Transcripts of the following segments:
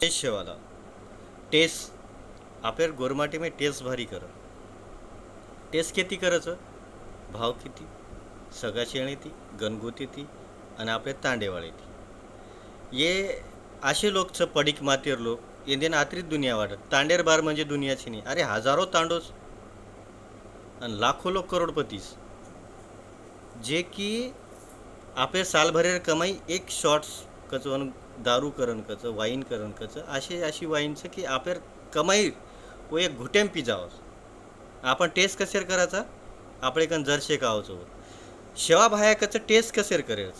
Taste शेवाला. Taste आपल्या गोरमाटी में taste भारी कर. टेस्ट किती करायचं? भाव किती? सगळा आणि येते गणगोत येते आणि आपले तांडेवाळ येते ये असे लोकचं पडीक मातेर लोक येंदेन आत्रीत दुनिया वाटत तांडेर बार म्हणजे दुनियाची नाही. अरे हजारो तांडोस आणि लाखो लोक करोडपतीस जे की आपले सालभरेर कमाई एक शॉर्ट्स कचं दारू करण कचं वाईन करण कचं असे अशी वाईनचं की आपल्या कमाई व एक घुटेम पिजावं. आपण टेस्ट कसेर करायचा? आपले कन जरशे कावचं शेवा भायाकाचं टेस्ट कसेर करेल?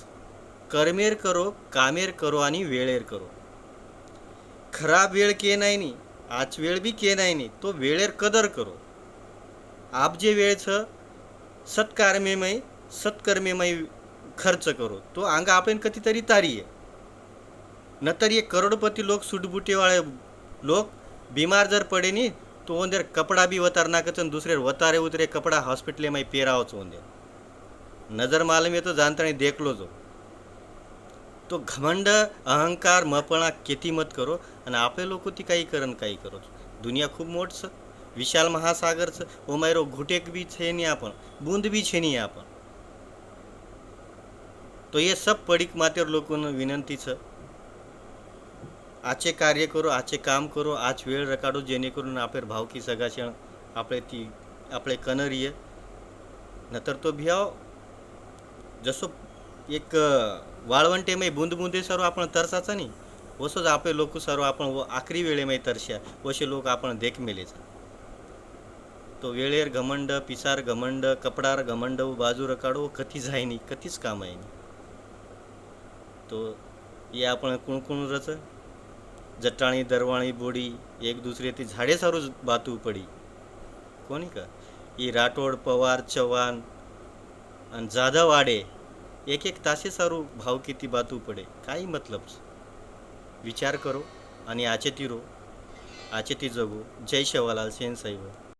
करमेर करो कामेर करो आणि वेळेर करो. खराब वेळ के नाही नी आज वेळ बी के नाही नी तो वेळेर कदर करो. आप जे वेळचं सत्कारमेमय सत्कर्मेमय खर्च करो तो अंगा आपण कधीतरी तारी आहे नंतर ये करोडपती लोक सुटबुटीवाळे लोक बिमार जर पडे नी तो ओंदेर कपडा बी वतार नाकच दुसरे वतारे उतरे कपडा हॉस्पिटले माई पेरावच ओंदेर नजर मालम येतो जाणताणी देखलो जो. तो घमंड अहंकार मपणा किती मत करो आणि आपले लोक ती काही करन काही करो दुनिया खूप मोठचं विशाल महासागरचं ओमायरो घुटेक बी छे नाही आपण बूंद बी छे नाही आपण. तो ये सब पडीक मातेर लोकांना विनंतीचं आजचे कार्य करू आजचे काम करू आज वेळ रकाडू जेणेकरून आपले भावकी सगाशण आपले ती आपले कनरीय नंतर तो भियाव. जसो एक वाळवंटे मै बुंद बुंदे सर्व आपण तरसाचा नाही वसोच आपले लोक सर्व आपण व आखरी वेळेमै तरश्या वसे लोक आपण देख मेलेचा तो वेळेर घमंड पिसार घमंड कपडार घमंड व बाजू रकाडो आहे जायनी कधीच काम आहे तो ये आपण कुणकुण रच. जटाणी दरवाणी बोडी एक दुसरे ती झाडे सारू बातू पडी. कोणी का? ही राठोड पवार चव्हाण आणि जाधव आडे एक एक तासे सारू भाव किती बातू पडे. काही मतलब विचार करो आणि आचेती रो आचे ती जगू. जय शेवालाल सेन साहेब.